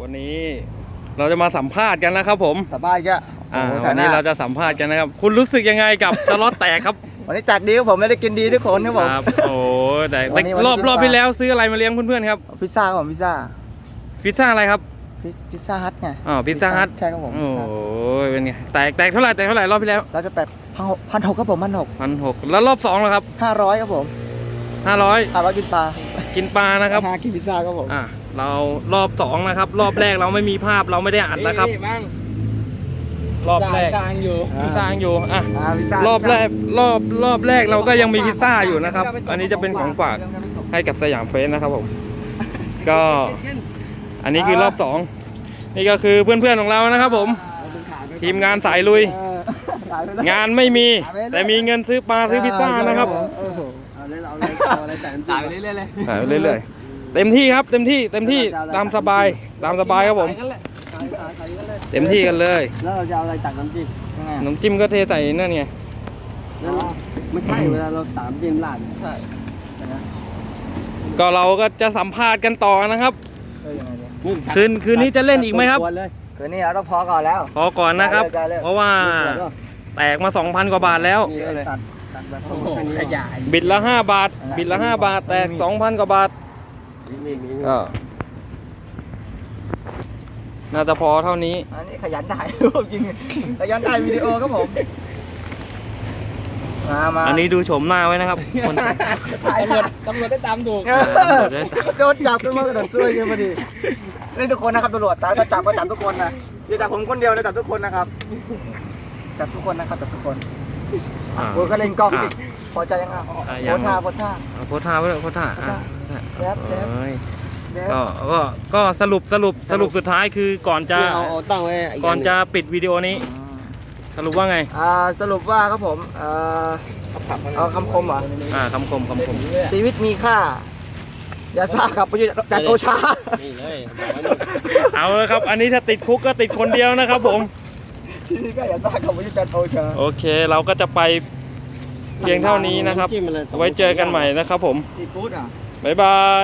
วันนี้เราจะมาสัมภาษณ์กันนะครับผมสบายก็อ่าโอ้โหวันนี้ฐเราจะสัมภาษณ์กันนะครับ คุณรู้สึกยังไงกับ สล็อตแตกครับวันนี้จัดดีครับผมไม่ได้กินดีทุกคนครับผม ครับโอ้แต่วัแต่นนี้วันนี้รอบซื้อรอบปลาที่แล้วซื้ออะไรมาเลี้ยงเพื่อนๆครับพิซซ่าครับผมพิซซ่าพิซซ่าอะไรครับพิพิซซ่าฮัทไงอ๋อพิซซ่าฮัทใช่ครับผมโอ้ยเป็นไงแตกแตกเท่าไหร่แตกเท่าไหร่รอบที่แล้วเราจะแปดพันหกครับผมพันหกพันหกแล้วรอบสองเหรอครับห้าร้อยครับผมห้าร้อยห้าร้อยกินปลากินปลานะครับ ห้ากินพิซซ่าครับผม อะ เรารอบสองนะครับ รอบแรกเราไม่มีภาพเราไม่ได้อัดนะครับ บ้างรอบแรกกลางอยู่พิซซ่ายังอยู่อะอ่าพิซซ่ารอบแรกรอบรอบแรกเราก็ยังมีพิซซ่าอยู่นะครับ อันนี้จะเป็นของฝากให้กับสยามเฟสนะครับผม ก็อันนี้คือรอบสองนี่ก็คือเพื่อนๆของเรานะครับผม ทีมงานสายลุยเออขายไปเลยงานไม่มี แต่มีเงินซื้อปลาซื้อพิซซ่านะครับเออเอาเลยเอาเลยเอาอะไรแต่งตายไปเรื่อยๆเลยขายไปเรื่อยๆ เต็มที่ครับ เต็มที่เต็มที่ตามสบายตามสบายครับผมขายกันแหละขายขายขายกันเลยเต็มที่กันเลย แล้วเราจะเอาอะไรตักน้ำจิ้มยังไงน้ำจิ้มก็เทใส่นั่นไงแล้วเราไม่ใช่เวลาเราตามจิ้มราดใช่ก็เราก็จะสัมภาษณ์กันต่อนะครับ เออยังไงเนี่ยคืนคืนนี้จะเล่นอีกไหมครับควรเลย คืนนี้เราต้องพอก่อนแล้ว พอก่อนนะครับ ได้เลย เพราะว่าแตกมา 2,000 กว่าบาทแล้ว นี่เลยตัดตัดแบบโอ้โหแค่นี้ขยายบิดละ 5 บาท บิดละ 5 บาทแตก 2,000 กว่าบาท มีมีก็น่าจะพอเท่านี้ อันนี้ขยันถ่ายรูปจริงขยันถ่ายวิดีโอครับผมมามาอันนี้ดูโฉมหน้าไว้นะครับคนถ่ายตำรวจตำรวจได้ตามถูกเออโดนจับขึ้นมากระโดดช่วยกันพอดีนี่ทุกคนนะครับตำรวจตาถ้าจับก็จับทุกคนนะอย่าจับผมคนเดียวนะจับทุกคนนะครับ จับทุกคนนะครับจับทุกคนอ่าโอ้ยก็เล่นกล้องดิอะพอใจยังอะอะโพยังท่าโพท่าเอาโพสท่าไว้เลยโพสท่า อะแป๊บแป๊บเอ้ยเดี๋ยวก็ก็ก็สรุปสรุปสรุปสุดท้ายคือก่อนจะเอาเอาตั้งไว้ก่อนจะปิดวิดีโอนี้ สรุปว่าไง อ่าสรุปว่าครับผมเอ่อเอาคำคมเหรออ่าคำคมคำคมชีวิตมีค่า อย่าซ่าขับไปจัดโอชา นี่เลยเอาละครับ อันนี้ถ้าติดคุกก็ติดคนเดียวนะครับผม ชีวิตก็อย่าซ่าขับไปจัดโอชา โอเคเราก็จะไปเพียงเท่านี้นะครับไว้เจอกันใหม่นะครับผม ซีฟู้ดอะ บ๊ายบาย